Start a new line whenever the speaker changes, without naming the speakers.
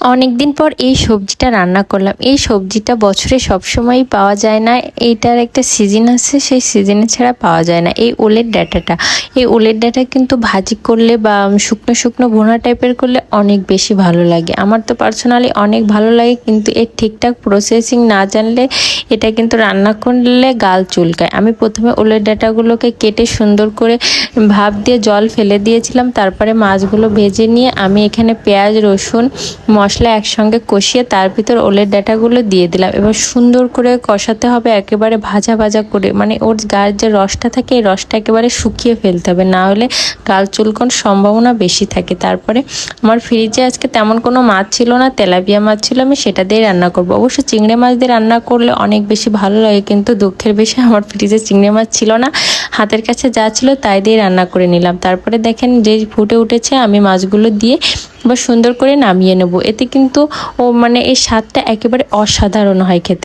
অনেক দিন পর এই সবজিটা রান্না করলাম। এই সবজিটা বছরে সবসময়ই পাওয়া যায় না। এইটার একটা সিজন আছে, সেই সিজনে ছাড়া পাওয়া যায় না। এই ওলের ডাটাটা। এই ওলের ডাটা কিন্তু ভাজি করলে বা শুকনো শুকনো ভুনা টাইপের করলে অনেক বেশি ভালো লাগে। আমার তো পার্সোনালি অনেক ভালো লাগে, কিন্তু এর ঠিকঠাক প্রসেসিং না জানলে এটা কিন্তু রান্না করলে গাল চুলকায়। আমি প্রথমে ওলের ডাটাগুলোকে কেটে সুন্দর করে ভাপ দিয়ে জল ফেলে দিয়েছিলাম। তারপরে মাছগুলো ভেজে নিয়ে আমি এখানে পেঁয়াজ, রসুন মশলা একসঙ্গে কষিয়ে তার ভিতর ওলের ডাটাগুলো দিয়ে দিলাম। এবার সুন্দর করে কষাতে হবে একেবারে ভাজা ভাজা করে। মানে ওর গায়ের যে রসটা থাকে, এই রসটা একেবারে শুকিয়ে ফেলতে হবে। না হলে গাল চুলকন সম্ভাবনা বেশি থাকে। তারপরে আমার ফ্রিজে আজকে তেমন কোনো মাছ ছিল না, তেলাপিয়া মাছ ছিল, আমি সেটা দিয়ে রান্না করব। অবশ্য চিংড়ি মাছ দিয়ে রান্না করলে অনেক বেশি ভালো লাগে, কিন্তু দুঃখের বেশি আমার ফ্রিজে চিংড়ি মাছ ছিল না। হাতের কাছে যা ছিল তাই দিয়ে রান্না করে নিলাম। তারপরে দেখেন যে ফুটে উঠেছে, আমি মাছগুলো দিয়ে এবার সুন্দর করে নামিয়ে নেব। এতে কিন্তু ও মানে এই স্বাদটা একেবারে অসাধারণ হয় খেতে।